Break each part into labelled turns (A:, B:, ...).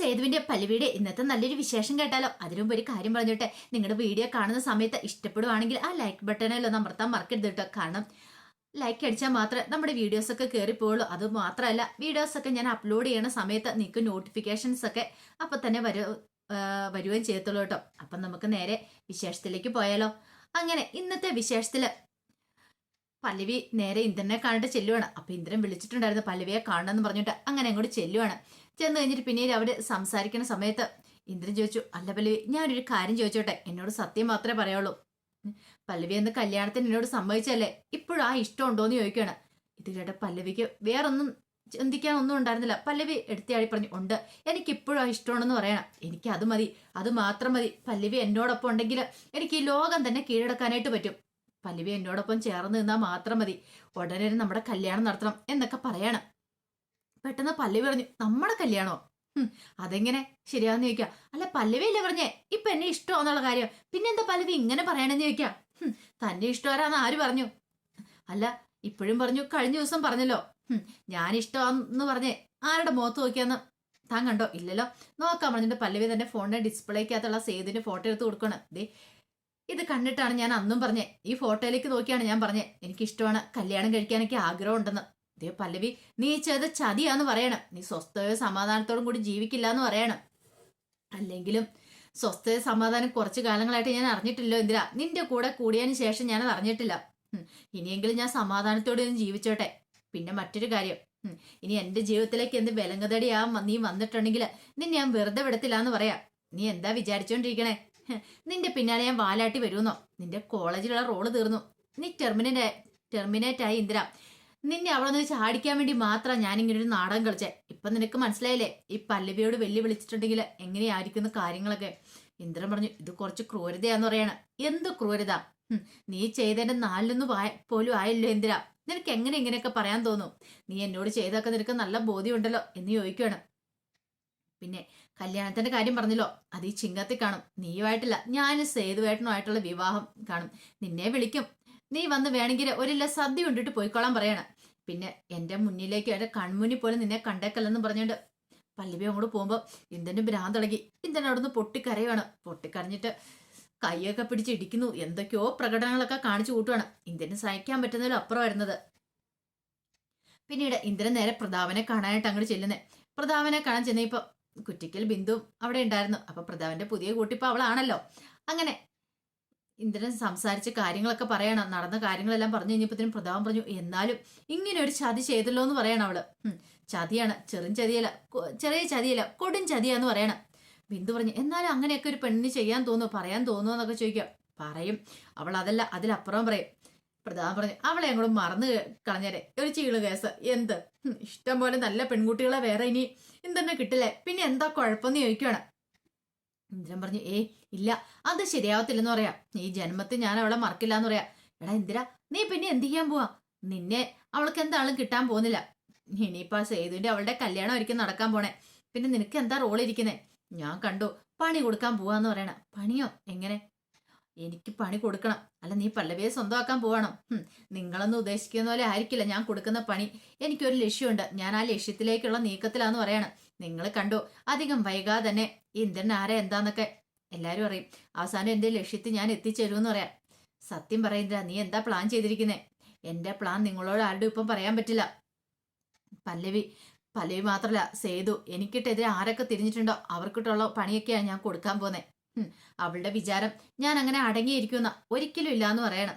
A: സേതുവിന്റെ പല്ലവിയുടെ ഇന്നത്തെ നല്ലൊരു വിശേഷം കേട്ടാലോ? അതിനു മുമ്പ് ഒരു കാര്യം പറഞ്ഞോട്ടെ. നിങ്ങളുടെ വീഡിയോ കാണുന്ന സമയത്ത് ഇഷ്ടപ്പെടുവാണെങ്കിൽ ആ ലൈക്ക് ബട്ടണിലോ അമർത്താൻ മറക്കരുത് കേട്ടോ. കാരണം ലൈക്ക് അടിച്ചാൽ മാത്രമേ നമ്മുടെ വീഡിയോസ് ഒക്കെ പോകുള്ളൂ അത് മാത്രമല്ല വീഡിയോസ് ഒക്കെ ഞാൻ അപ്ലോഡ് ചെയ്യണ സമയത്ത് നിങ്ങൾക്ക് നോട്ടിഫിക്കേഷൻസ് ഒക്കെ അപ്പൊ തന്നെ വരു വരുകയും ചെയ്യത്തുള്ളൂ കേട്ടോ. അപ്പം നമുക്ക് നേരെ വിശേഷത്തിലേക്ക് പോയാലോ. അങ്ങനെ ഇന്നത്തെ വിശേഷത്തിൽ പല്ലവി നേരെ ഇന്ദ്രനെ കാണിട്ട് ചെല്ലുവാണ്. അപ്പൊ ഇന്ദ്രൻ വിളിച്ചിട്ടുണ്ടായിരുന്നു പല്ലവിയെ കാണണമെന്ന് പറഞ്ഞിട്ട് അങ്ങനെ അങ്ങോട്ട് ചെല്ലുവാണ്. ചെന്ന് കഴിഞ്ഞിട്ട് പിന്നീട് അവിടെ സംസാരിക്കുന്ന സമയത്ത് ഇന്ദ്രൻ ചോദിച്ചു അല്ല പല്ലവി ഞാനൊരു കാര്യം ചോദിച്ചോട്ടെ എന്നോട് സത്യം മാത്രമേ പറയുള്ളൂ. പല്ലവി എന്ന് കല്യാണത്തിന് എന്നോട് സംഭവിച്ചല്ലേ ഇപ്പോഴും ആ ഇഷ്ടം ഉണ്ടോ എന്ന് ചോദിക്കുകയാണ്. ഇത് കേട്ട പല്ലവിക്ക് വേറൊന്നും ചിന്തിക്കാൻ ഒന്നും ഉണ്ടായിരുന്നില്ല. പല്ലവി എടുത്തിയാടി പറഞ്ഞു ഉണ്ട്. എനിക്ക് ഇപ്പോഴും ആ ഇഷ്ടമാണെന്ന് പറയണം. എനിക്ക് അത് മതി. അത് മാത്രം മതി. പല്ലവി എന്നോടൊപ്പം ഉണ്ടെങ്കിൽ എനിക്ക് ഈ ലോകം തന്നെ കീഴടക്കാനായിട്ട് പറ്റും. പല്ലവി എന്നോടൊപ്പം ചേർന്ന് നിന്നാൽ മാത്രം മതി. ഉടനെ നമ്മുടെ കല്യാണം നടത്തണം എന്നൊക്കെ പറയണം. പെട്ടെന്ന് പല്ലവി പറഞ്ഞു നമ്മുടെ കല്യാണോ? അതെങ്ങനെ? ശരിയാന്ന് ചോദിക്കാം. അല്ല പല്ലവിയല്ലേ പറഞ്ഞേ? ഇപ്പൊ എന്നെ ഇഷ്ടമാന്നുള്ള കാര്യം. പിന്നെന്താ പല്ലവി ഇങ്ങനെ പറയണെന്ന് ചോദിക്കാം? തന്റെ ഇഷ്ടമാരാന്ന് ആര് പറഞ്ഞു? അല്ല ഇപ്പോഴും പറഞ്ഞു കഴിഞ്ഞ ദിവസം പറഞ്ഞല്ലോ. ഞാൻ ഇഷ്ടമാന്ന് പറഞ്ഞേ. ആരുടെ മുഖത്ത് നോക്കിയാന്ന്? താൻ കണ്ടോ? ഇല്ലല്ലോ. നോക്കാൻ പറഞ്ഞിട്ട് പല്ലവി തന്റെ ഫോണിന്റെ ഡിസ്പ്ലേക്കകത്തുള്ള സേതുവിന്റെ ഫോട്ടോ എടുത്ത് കൊടുക്കണം ദേ ഇത് കണ്ടിട്ടാണ് ഞാൻ അന്നും പറഞ്ഞേ ഈ ഫോട്ടോയിലേക്ക് നോക്കിയാണ് ഞാൻ പറഞ്ഞേ എനിക്കിഷ്ടമാണ് കല്യാണം കഴിക്കാനൊക്കെ ആഗ്രഹം ഉണ്ടെന്ന് ദേ പല്ലവി നീ ചെയ്ത ചതിയാന്ന് പറയണം നീ സ്വസ്ഥയോ സമാധാനത്തോടും കൂടി ജീവിക്കില്ല എന്ന് പറയണം. അല്ലെങ്കിലും സ്വസ്ഥത സമാധാനം കുറച്ച് കാലങ്ങളായിട്ട് ഞാൻ അറിഞ്ഞിട്ടില്ലോ ഇന്ദിര നിന്റെ കൂടെ കൂടിയതിന് ശേഷം ഞാനത് അറിഞ്ഞിട്ടില്ല. ഇനിയെങ്കിലും ഞാൻ സമാധാനത്തോടെ ഒന്ന് ജീവിച്ചോട്ടെ. പിന്നെ മറ്റൊരു കാര്യം ഇനി എന്റെ ജീവിതത്തിലേക്ക് എന്ത് ബലങ്കതടിയാ നീ വന്നിട്ടുണ്ടെങ്കിൽ നിന്നെ ഞാൻ വെറുതെ വിടത്തില്ല എന്ന് പറയാം. നീ എന്താ വിചാരിച്ചോണ്ടിരിക്കണേ? നിന്റെ പിന്നാലെ ഞാൻ വാലാട്ടി വരുമെന്നോ? നിന്റെ കോളേജിലുള്ള റോൾ തീർന്നു. നീ ടെർമിനേറ്റ് ടെർമിനേറ്റ് ആയി ഇന്ദിര. നിന്നെ അവളെ നിന്ന് ചാടിക്കാൻ വേണ്ടി മാത്രം ഞാൻ ഇങ്ങനെ ഒരു നാടകം കളിച്ചേ. ഇപ്പൊ നിനക്ക് മനസ്സിലായില്ലേ? ഈ പല്ലവിയോട് വെല്ലു വിളിച്ചിട്ടുണ്ടെങ്കിൽ എങ്ങനെയായിരിക്കുന്ന കാര്യങ്ങളൊക്കെ. ഇന്ദ്രൻ പറഞ്ഞു ഇത് കുറച്ച് ക്രൂരതയാന്ന് പറയാണ്. എന്ത് ക്രൂരത? നീ ചെയ്തതിന്റെ നാലിലൊന്നും പോലും ആയല്ലോ ഇന്ദിര? നിനക്ക് എങ്ങനെ ഇങ്ങനെയൊക്കെ പറയാൻ തോന്നും? നീ എന്നോട് ചെയ്തൊക്കെ നിനക്ക് നല്ല ബോധ്യമുണ്ടല്ലോ എന്ന് ചോദിക്കുകയാണ് പിന്നെ കല്യാണത്തിന്റെ കാര്യം പറഞ്ഞല്ലോ അത് ഈ ചിങ്ങത്തിൽ കാണും. നീയുമായിട്ടില്ല ഞാൻ സേതുവേട്ടനുമായിട്ടുള്ള വിവാഹം കാണും. നിന്നെ വിളിക്കും. നീ വന്ന് വേണമെങ്കിൽ ഒരില്ല സദ്യ കൊണ്ടിട്ട് പോയിക്കോളാൻ പറയണം. പിന്നെ എന്റെ മുന്നിലേക്ക് എന്റെ കൺമുന്നിൽ പോലും നിന്നെ കണ്ടേക്കല്ലെന്ന് പറഞ്ഞുകൊണ്ട് പല്ലവി അങ്ങോട്ട് പോകുമ്പോൾ ഇന്ദന്റെ ഭ്രാന്തളകി ഇന്ദൻ അവിടുന്ന് പൊട്ടിക്കരയാണ് പൊട്ടിക്കരഞ്ഞിട്ട് കൈയൊക്കെ പിടിച്ച് ഇടിക്കുന്നു. എന്തൊക്കെയോ പ്രകടനങ്ങളൊക്കെ കാണിച്ചു കൂട്ടുവാണ്. ഇന്ദന് സഹിക്കാൻ പറ്റുന്നതിലും അപ്പുറം വരുന്നത് പിന്നീട് ഇന്ദ്രൻ നേരെ പ്രതാപനെ കാണാനായിട്ട് അങ്ങോട്ട് ചെല്ലുന്നേ. പ്രതാപനെ കാണാൻ ചെന്നപ്പോ കുറ്റിക്കൽ ബിന്ദു അവിടെ ഉണ്ടായിരുന്നു. അപ്പൊ പ്രതാവിന്റെ പുതിയ കൂട്ടിപ്പോ അവളാണല്ലോ. അങ്ങനെ ഇന്ദ്രൻ സംസാരിച്ച് കാര്യങ്ങളൊക്കെ പറയണം. നടന്ന കാര്യങ്ങളെല്ലാം പറഞ്ഞു കഴിഞ്ഞപ്പോഴത്തേനും പ്രതാപം പറഞ്ഞു എന്നാലും ഇങ്ങനെ ഒരു ചതി ചെയ്തല്ലോ എന്ന് പറയണം അവൾ. ചതിയാണ് ചെറും ചതിയല്ല ചെറിയ ചതിയല്ല കൊടും ചതിയാന്ന് പറയണം. ബിന്ദു പറഞ്ഞു എന്നാലും അങ്ങനെയൊക്കെ ഒരു പെണ്ണിന് ചെയ്യാൻ തോന്നുന്നു പറയാൻ തോന്നുന്നു എന്നൊക്കെ ചോദിക്കാം പറയും. അവൾ അതല്ല അതിലപ്പുറം പറയും. പ്രധാനം പറഞ്ഞു അവളെ അങ്ങോട്ട് മറന്നു കളഞ്ഞേരെ. ഒരു ചീൾ കേസ്. എന്ത്? ഇഷ്ടം പോലെ നല്ല പെൺകുട്ടികളെ വേറെ ഇനി എന്തെന്നെ കിട്ടില്ലേ? പിന്നെ എന്താ കുഴപ്പമെന്ന് ചോദിക്കുകയാണ് ഇന്ദ്രൻ പറഞ്ഞു ഏ ഇല്ല. അത് ശരിയാവത്തില്ലെന്ന് പറയാം. ഈ ജന്മത്തിൽ ഞാൻ അവളെ മറക്കില്ല എന്ന് പറയാ. എടാ ഇന്ദിര നീ പിന്നെ എന്ത് ചെയ്യാൻ പോവാ? നിന്നെ അവൾക്ക് എന്താളും കിട്ടാൻ പോകുന്നില്ല. ഇനിയിപ്പോ സേതുവിന്റെ അവളുടെ കല്യാണം ഒരിക്കലും നടക്കാൻ പോണേ. പിന്നെ നിനക്ക് എന്താ റോൾ ഇരിക്കുന്നേ? ഞാൻ കണ്ടു പണി കൊടുക്കാൻ പോവാന്ന് പറയണ. പണിയോ? എങ്ങനെ? എനിക്ക് പണി കൊടുക്കണം. അല്ല നീ പല്ലവിയെ സ്വന്തമാക്കാൻ പോവണം. നിങ്ങളെന്ന് ഉദ്ദേശിക്കുന്ന പോലെ ആയിരിക്കില്ല ഞാൻ കൊടുക്കുന്ന പണി. എനിക്കൊരു ലക്ഷ്യമുണ്ട്. ഞാൻ ആ ലക്ഷ്യത്തിലേക്കുള്ള നീക്കത്തിലാന്ന് പറയണം. നിങ്ങൾ കണ്ടു അധികം വൈകാതെ തന്നെ ഇന്ദ്രൻ ആരാ എന്താന്നൊക്കെ എല്ലാരും അറിയും. അവസാനം എന്റെ ലക്ഷ്യത്തിൽ ഞാൻ എത്തിച്ചേരുമെന്ന് പറയാം. സത്യം പറയുന്നില്ല നീ എന്താ പ്ലാൻ ചെയ്തിരിക്കുന്നേ? എന്റെ പ്ലാൻ നിങ്ങളോട് ആരുടെ ഇപ്പം പറയാൻ പറ്റില്ല. പല്ലവി പല്ലവി മാത്രല്ല സേതു എനിക്കിട്ടെതിരെ ആരൊക്കെ തിരിഞ്ഞിട്ടുണ്ടോ? അവർക്കിട്ടുള്ള പണിയൊക്കെയാണ് ഞാൻ കൊടുക്കാൻ പോന്നെ. അവളുടെ വിചാരം ഞാൻ അങ്ങനെ അടങ്ങിയിരിക്കുന്ന ഒരിക്കലും ഇല്ലാന്ന് പറയണം.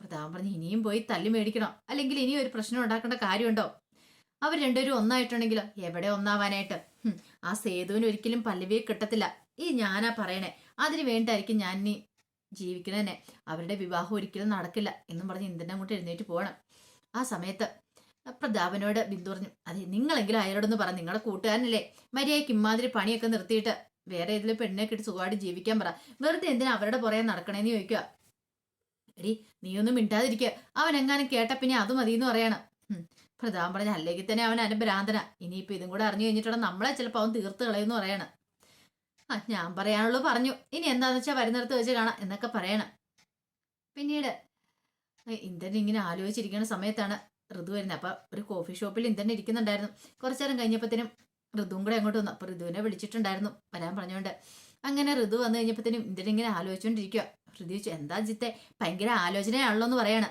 A: പ്രതാപം പറഞ്ഞ് ഇനിയും പോയി തല്ലി മേടിക്കണോ. അല്ലെങ്കിൽ ഇനിയും ഒരു പ്രശ്നം ഉണ്ടാക്കേണ്ട കാര്യമുണ്ടോ? അവർ രണ്ടുപേരും ഒന്നായിട്ടുണ്ടെങ്കിലോ എവിടെ ഒന്നാവാനായിട്ട്? ആ സേതുവിന് ഒരിക്കലും പല്ലവിയെ കിട്ടത്തില്ല. ഈ ഞാനാ പറയണേ. അതിന് വേണ്ടായിരിക്കും ഞാൻ ഇനി ജീവിക്കണതന്നെ അവരുടെ വിവാഹം ഒരിക്കലും നടക്കില്ല എന്നും പറഞ്ഞ് ഇന്ദ്രനെ അങ്ങോട്ട് എഴുന്നേറ്റ് പോകണം. ആ സമയത്ത് പ്രതാപനോട് ബിന്ദു പറഞ്ഞു അതെ നിങ്ങളെങ്കിലും അയാളോടൊന്ന് പറ. നിങ്ങളുടെ കൂട്ടുകാരനല്ലേ? മര്യാദയ്ക്ക് ഇമ്മാതിരി പണിയൊക്കെ നിർത്തിയിട്ട് വേറെ ഏതെങ്കിലും പെണ്ണിനെ കിട്ടി സുഖമായിട്ട് ജീവിക്കാൻ പറ. വെറുതെ എന്തിനാ അവരുടെ പുറകെ നടക്കണേന്ന് ചോദിക്കുക. എടി ഒന്നും മിണ്ടാതിരിക്കുക അവൻ എങ്ങാനും കേട്ട പിന്നെ അത് മതിയെന്ന് പറയണം. പ്രധാൻ പറഞ്ഞ അല്ലെങ്കിൽ തന്നെ അവൻ അതിന്റെ ഭ്രാന്തന ഇനിയിപ്പോ ഇതും കൂടെ അറിഞ്ഞു കഴിഞ്ഞിട്ടുണ്ടെങ്കിൽ നമ്മളെ ചിലപ്പോൾ അവൻ തീർത്ത് കളയുമെന്ന് പറയണം. ആ ഞാൻ പറയാനുള്ളൂ പറഞ്ഞു. ഇനി എന്താന്ന് വെച്ചാൽ വരുന്നിടത്ത് വെച്ച് കാണാം എന്നൊക്കെ പറയണം. പിന്നീട് ഇന്ദ്രൻ ഇങ്ങനെ ആലോചിച്ചിരിക്കുന്ന സമയത്താണ് ഋതു വരുന്നത്. അപ്പൊ ഒരു കോഫി ഷോപ്പിൽ ഇന്ദ്രൻ ഇരിക്കുന്നുണ്ടായിരുന്നു. കുറച്ചു നേരം കഴിഞ്ഞപ്പോഴത്തേനും ഋതുവും കൂടെ അങ്ങോട്ട് വന്നു. അപ്പൊ ഋതുവിനെ വിളിച്ചിട്ടുണ്ടായിരുന്നു. വരാൻ പറഞ്ഞുകൊണ്ട് അങ്ങനെ ഋതു വന്നു കഴിഞ്ഞപ്പോഴത്തേനും ഇങ്ങനെ ആലോചിച്ചുകൊണ്ടിരിക്കുക ഋതു ചോദിച്ചു എന്താ ജിത്തെ? ഭയങ്കര ആലോചനയാണല്ലോ എന്ന് പറയാണ്.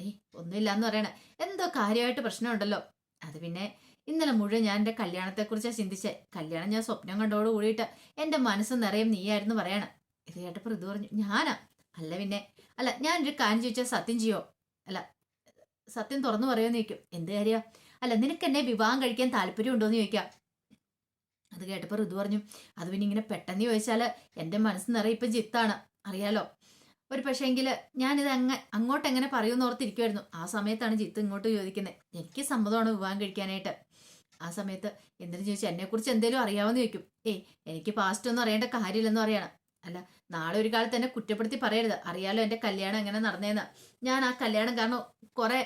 A: ഏയ് ഒന്നുമില്ല എന്ന് പറയണ. എന്തോ കാര്യമായിട്ട് പ്രശ്നമുണ്ടല്ലോ. അത് പിന്നെ ഇന്നലെ മുഴുവൻ ഞാൻ എന്റെ കല്യാണത്തെക്കുറിച്ചാണ് ചിന്തിച്ചത് കല്യാണം ഞാൻ സ്വപ്നം കണ്ടോട് കൂടിയിട്ട് എന്റെ മനസ്സ് നിറയും നീയായിരുന്നു പറയണം. ഇത് കേട്ടപ്പോൾ ഋതു പറഞ്ഞു ഞാനാ? അല്ല പിന്നെ അല്ല ഞാനൊരു കാര്യം ചോദിച്ചാൽ സത്യം ചെയ്യോ? അല്ല സത്യം തുറന്നു പറയുമെന്ന് ചോദിക്കും. എന്ത് കാര്യ? അല്ല നിനക്ക് എന്നെ വിവാഹം കഴിക്കാൻ താല്പര്യം ഉണ്ടോ എന്ന് ചോദിക്കാം. അത് കേട്ടപ്പോൾ ഋതു പറഞ്ഞു അത് പിന്നെ ഇങ്ങനെ പെട്ടെന്ന് ചോദിച്ചാൽ എന്റെ മനസ്സ് നിറയെ ഇപ്പം ജിത്താണ് അറിയാലോ? ഒരു പക്ഷേങ്കിൽ ഞാനിത് അങ്ങ അങ്ങോട്ട് എങ്ങനെ പറയുമെന്ന് ഓർത്തിരിക്കുമായിരുന്നു ആ സമയത്താണ് ജിത്ത് ഇങ്ങോട്ട് ചോദിക്കുന്നത് എനിക്ക് സമ്മതമാണ് വിവാഹം കഴിക്കാനായിട്ട്. ആ സമയത്ത് എന്തിനു ചോദിച്ചാൽ എന്നെക്കുറിച്ച് എന്തെങ്കിലും അറിയാമെന്ന് ചോദിക്കും. ഏയ് എനിക്ക് പാസ്റ്റ് ഒന്നും അറിയേണ്ട കാര്യമില്ലെന്ന് പറയണം. അല്ല നാളെ ഒരു കാലത്ത് എന്നെ കുറ്റപ്പെടുത്തി പറയരുത്. അറിയാലോ എന്റെ കല്യാണം എങ്ങനെ നടന്നേന്ന്. ഞാൻ ആ കല്യാണം കാരണം കുറേ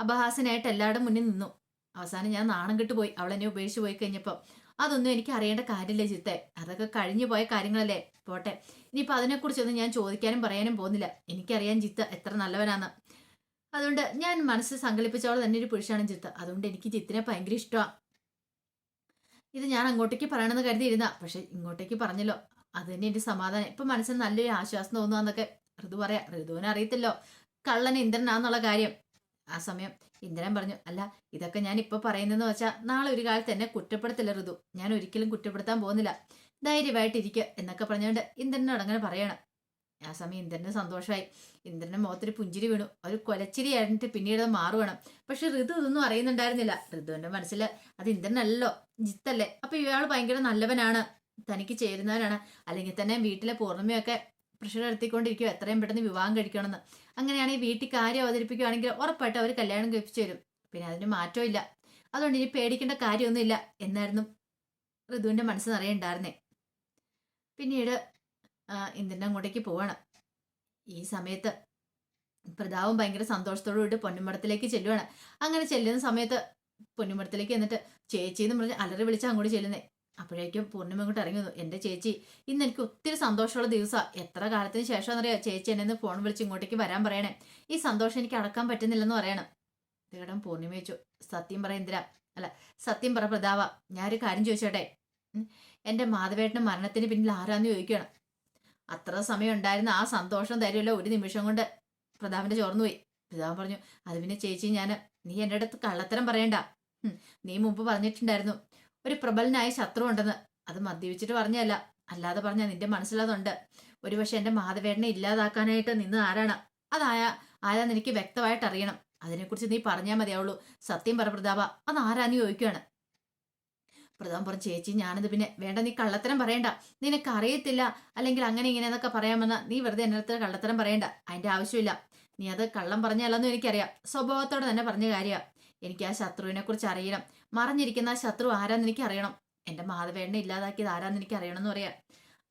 A: അപഹാസനായിട്ട് എല്ലാവരുടെ മുന്നിൽ നിന്നു. അവസാനം ഞാൻ നാണം കിട്ടുപോയി. അവളെന്നെ ഉപേക്ഷിച്ച് പോയി കഴിഞ്ഞപ്പോൾ അതൊന്നും എനിക്ക് അറിയേണ്ട കാര്യമില്ല ചിത്തെ. അതൊക്കെ കഴിഞ്ഞു പോയ കാര്യങ്ങളല്ലേ. പോട്ടെ. ഇനിയിപ്പോൾ അതിനെക്കുറിച്ചൊന്നും ഞാൻ ചോദിക്കാനും പറയാനും പോകുന്നില്ല. എനിക്കറിയാൻ ജിത്ത് എത്ര നല്ലവനാണ് അതുകൊണ്ട് ഞാൻ മനസ്സ് സങ്കല്പിച്ചോളം തന്നെ ഒരു പുരുഷാണ് ജിത്ത് അതുകൊണ്ട് എനിക്ക് ജിത്തിനെ ഭയങ്കര ഇഷ്ടമാണ് ഇത് ഞാൻ അങ്ങോട്ടേക്ക് പറയണമെന്ന് കരുതിയിരുന്ന. പക്ഷെ ഇങ്ങോട്ടേക്ക് പറഞ്ഞല്ലോ. അത് തന്നെ എന്റെ സമാധാനം. ഇപ്പം മനസ്സിന് നല്ലൊരു ആശ്വാസം തോന്നുക എന്നൊക്കെ ഋതു പറയാം. ഋതുവിനെ അറിയത്തില്ലോ. കള്ളൻ ഇന്ദ്രനാന്നുള്ള കാര്യം. ആ സമയം ഇന്ദ്രൻ പറഞ്ഞു അല്ല ഇതൊക്കെ ഞാൻ ഇപ്പൊ പറയുന്നതെന്ന് വെച്ചാൽ നാളെ ഒരു കാലത്ത് എന്നെ കുറ്റപ്പെടുത്തില്ല ഋതു. ഞാൻ ഒരിക്കലും കുറ്റപ്പെടുത്താൻ പോകുന്നില്ല. ധൈര്യമായിട്ടിരിക്കുക എന്നൊക്കെ പറഞ്ഞുകൊണ്ട് ഇന്ദ്രനോട് അങ്ങനെ പറയണം. ആ സമയം ഇന്ദ്രന് സന്തോഷമായി. ഇന്ദ്രന്റെ മുഖത്തൊരു പുഞ്ചിരി വീണു. ഒരു കൊലച്ചിരി ആയിട്ട് പിന്നീട് അത് മാറുവേണം. പക്ഷെ ഋതു ഇതൊന്നും അറിയുന്നുണ്ടായിരുന്നില്ല. ഋതുവിന്റെ മനസ്സിൽ അത് ഇന്ദ്രനല്ലോ ജിത്തല്ലേ. അപ്പൊ ഇയാൾ ഭയങ്കര നല്ലവനാണ്. തനിക്ക് ചേരുന്നവനാണ്. അല്ലെങ്കിൽ തന്നെ വീട്ടിലെ പൂർണിമയൊക്കെ പ്രഷർ എടുത്തിക്കൊണ്ടിരിക്കും എത്രയും പെട്ടെന്ന് വിവാഹം കഴിക്കണമെന്ന്. അങ്ങനെയാണെങ്കിൽ വീട്ടിൽ കാര്യം അവതരിപ്പിക്കുകയാണെങ്കിൽ ഉറപ്പായിട്ട് അവർ കല്യാണം കഴിപ്പിച്ചു തരും. പിന്നെ അതിന് മാറ്റമില്ല. അതുകൊണ്ട് ഇനി പേടിക്കേണ്ട കാര്യമൊന്നുമില്ല എന്നായിരുന്നു ഋതുവിന്റെ മനസ്സ് നിറയുണ്ടായിരുന്നേ. പിന്നീട് ഇന്ദ്രന്റെ അങ്ങോട്ടേക്ക് പോവാണ്. ഈ സമയത്ത് പ്രതാവും ഭയങ്കര സന്തോഷത്തോടു കൂടി പൊന്നുമടത്തിലേക്ക് ചെല്ലുവാണ്. അങ്ങനെ ചെല്ലുന്ന സമയത്ത് പൊന്നുമടത്തിലേക്ക് എന്നിട്ട് ചേച്ചി എന്ന് പറഞ്ഞ് അലറി വിളിച്ചാൽ അങ്ങോട്ട് ചെല്ലുന്നേ. അപ്പോഴേക്കും പൂർണിമ ഇങ്ങോട്ട് ഇറങ്ങി വന്നു എന്റെ ചേച്ചി ഇന്ന് എനിക്ക് ഒത്തിരി സന്തോഷമുള്ള ദിവസമാണ് എത്ര കാലത്തിന് ശേഷം എന്നറിയാം ചേച്ചി എന്നെ ഫോൺ വിളിച്ച് ഇങ്ങോട്ടേക്ക് വരാൻ പറയണേ? ഈ സന്തോഷം എനിക്ക് അടക്കാൻ പറ്റുന്നില്ലെന്ന് പറയണം. ദേടം പൂർണിമ ചോദിച്ചു. സത്യം പറ എന്തിനാ അല്ല സത്യം പറ പ്രതാവ ഞാനൊരു കാര്യം ചോദിച്ചോട്ടെ? എന്റെ മാധവേട്ടന്റെ മരണത്തിന് പിന്നിൽ ആരാന്ന് ചോദിക്കണം. അത്ര സമയം ഉണ്ടായിരുന്ന ആ സന്തോഷം തരുമല്ലോ ഒരു നിമിഷം കൊണ്ട്. പ്രതാപന്റെ ചോർന്നുപോയി പ്രതാപ് പറഞ്ഞു അത് പിന്നെ ചേച്ചി ഞാൻ നീ എന്റെ അടുത്ത് കള്ളത്തരം പറയണ്ട. നീ മുമ്പ് പറഞ്ഞിട്ടുണ്ടായിരുന്നു. ഒരു പ്രബലനായ ശത്രു ഉണ്ടെന്ന്. അത് മദ്യപിച്ചിട്ട് പറഞ്ഞല്ല അല്ലാതെ പറഞ്ഞ നിന്റെ മനസ്സിലതുണ്ട്. ഒരുപക്ഷെ എന്റെ മാധവേടനെ ഇല്ലാതാക്കാനായിട്ട് നിന്ന് ആരാണ്? അതായ ആരാന്ന് എനിക്ക് വ്യക്തമായിട്ട് അറിയണം അതിനെക്കുറിച്ച് നീ പറഞ്ഞാൽ മതിയാവുള്ളൂ. സത്യം പറ പ്രതാപ. അത് ആരാന്ന് ചോദിക്കുകയാണ് പ്രതാപം പറഞ്ഞു ചേച്ചി ഞാനത് പിന്നെ വേണ്ട നീ കള്ളത്തരം പറയണ്ട. നിനക്ക് അറിയത്തില്ല. അല്ലെങ്കിൽ അങ്ങനെ ഇങ്ങനെ എന്നൊക്കെ പറയാമെന്ന നീ വെറുതെ എന്നെ കള്ളത്തരം പറയണ്ട. അതിന്റെ ആവശ്യമില്ല. നീ അത് കള്ളം പറഞ്ഞല്ലെന്നും എനിക്കറിയാം. സ്വഭാവത്തോടെ തന്നെ പറഞ്ഞ കാര്യമാണ് എനിക്ക് ആ ശത്രുവിനെ കുറിച്ച് അറിയണം. മറഞ്ഞിരിക്കുന്ന ശത്രു ആരാന്ന് എനിക്ക് അറിയണം എന്റെ മാധവേണ്ണെ ഇല്ലാതാക്കിയത് ആരാന്ന് എനിക്ക് അറിയണം എന്ന് പറയാ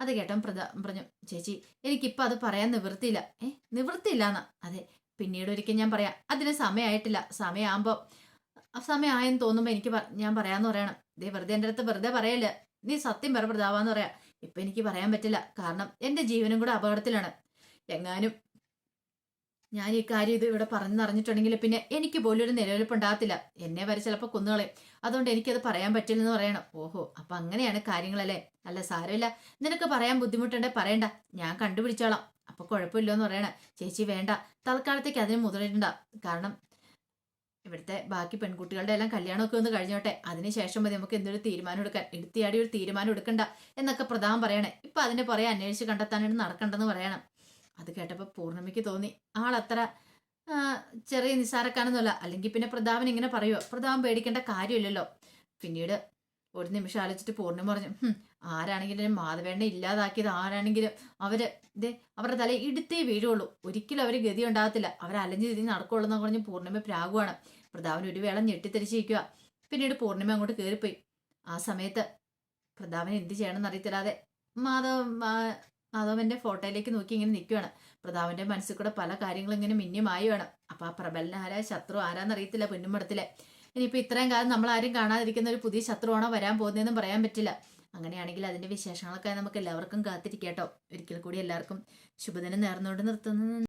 A: അത് കേട്ടോ പ്രധാ പറഞ്ഞു ചേച്ചി എനിക്കിപ്പോൾ അത് പറയാൻ നിവൃത്തിയില്ല. ഏ നിവൃത്തിയില്ലാന്ന്? അതെ പിന്നീട് ഒരിക്കൽ ഞാൻ പറയാം. അതിന് സമയമായിട്ടില്ല സമയമാകുമ്പോൾ സമയമായെന്ന് തോന്നുമ്പോൾ എനിക്ക് ഞാൻ പറയാമെന്ന് പറയണം. ദേ വെറുതെ എന്റെ അടുത്ത് വെറുതെ പറയല്ലേ? നീ സത്യം പറ പ്രതാവാന്ന് പറയാം. ഇപ്പൊ എനിക്ക് പറയാൻ പറ്റില്ല. കാരണം എന്റെ ജീവനും കൂടെ അപകടത്തിലാണ്. എങ്ങാനും ഞാൻ ഈ കാര്യം ഇത് ഇവിടെ പറഞ്ഞറിഞ്ഞിട്ടുണ്ടെങ്കിൽ പിന്നെ എനിക്ക് പോലും ഒരു നിലവിലിപ്പ് ഉണ്ടാകത്തില്ല എന്നെ വരെ ചിലപ്പോൾ കുന്നുകളെ അതുകൊണ്ട് എനിക്കത് പറയാൻ പറ്റില്ലെന്ന് പറയണം. ഓഹോ അപ്പൊ അങ്ങനെയാണ് കാര്യങ്ങളല്ലേ? അല്ല സാരമില്ല. നിനക്ക് പറയാൻ ബുദ്ധിമുട്ടുണ്ടെങ്കിൽ പറയണ്ട. ഞാൻ കണ്ടുപിടിച്ചോളാം. അപ്പൊ കുഴപ്പമില്ലെന്ന് പറയണ. ചേച്ചി വേണ്ട. തൽക്കാലത്തേക്ക് അതിന് മുതലിട്ടുണ്ട കാരണം ഇവിടുത്തെ ബാക്കി പെൺകുട്ടികളുടെ എല്ലാം കല്യാണമൊക്കെ ഒന്ന് കഴിഞ്ഞോട്ടെ. അതിനുശേഷം മതി നമുക്ക് എന്തൊരു തീരുമാനം എടുക്കാൻ. എടുത്തിയാടി ഒരു തീരുമാനം എടുക്കണ്ട എന്നൊക്കെ പ്രധാനം പറയണേ. ഇപ്പൊ അതിന്റെ പുറകെ അന്വേഷിച്ച് കണ്ടെത്താനായിട്ട് നടക്കണ്ടെന്ന് പറയണം. അത് കേട്ടപ്പോൾ പൂർണമിക്ക് തോന്നി. ആളത്ര ചെറിയ നിസ്സാരക്കാനൊന്നുമല്ല അല്ലെങ്കിൽ പിന്നെ പ്രതാപൻ ഇങ്ങനെ പറയുമോ പ്രതാപൻ പേടിക്കേണ്ട കാര്യമില്ലല്ലോ. പിന്നീട് ഒരു നിമിഷം ആലോചിച്ചിട്ട് പൂർണിമ പറഞ്ഞു ആരാണെങ്കിലും മാധവേണ്ണ ഇല്ലാതാക്കിയത് ആരാണെങ്കിലും അവർ ഇതേ അവരുടെ തല ഇടുത്തേ വീഴുള്ളൂ. ഒരിക്കലും അവർ ഗതി ഉണ്ടാകത്തില്ല. അവർ അലഞ്ഞു തിരിഞ്ഞ് നടക്കുള്ളൂ എന്ന് പറഞ്ഞ് പൂർണിമ പ്രാഗുവാണ് പ്രതാപൻ ഒരു വേള ഞെട്ടിത്തിരിച്ചിരിക്കുക പിന്നീട് പൂർണിമ അങ്ങോട്ട് കയറിപ്പോയി ആ സമയത്ത് പ്രതാപൻ എന്ത് ചെയ്യണമെന്ന് അറിയത്തില്ലാതെ മാധവ മാധവന്റെ ഫോട്ടോയിലേക്ക് നോക്കി ഇങ്ങനെ നിൽക്കുകയാണ് പ്രതാപന്റെ മനസ്സിൽ കൂടെ പല കാര്യങ്ങളും ഇങ്ങനെ മിന്യമായി വേണം. അപ്പൊ ആ പ്രബലനാരായ ശത്രു ആരാന്നറിയത്തില്ല പൊന്നുമടത്തിലെ. ഇനിയിപ്പോൾ ഇത്രയും കാലം നമ്മൾ ആരും കാണാതിരിക്കുന്ന ഒരു പുതിയ ശത്രുവാണോ വരാൻ പോകുന്നതെന്നും പറയാൻ പറ്റില്ല. അങ്ങനെയാണെങ്കിൽ അതിന്റെ വിശേഷങ്ങളൊക്കെ നമുക്ക് എല്ലാവർക്കും കാത്തിരിക്കാട്ടോ ഒരിക്കൽ കൂടി എല്ലാവർക്കും ശുഭദിനം നേർന്നുകൊണ്ട് നിർത്തുന്നു.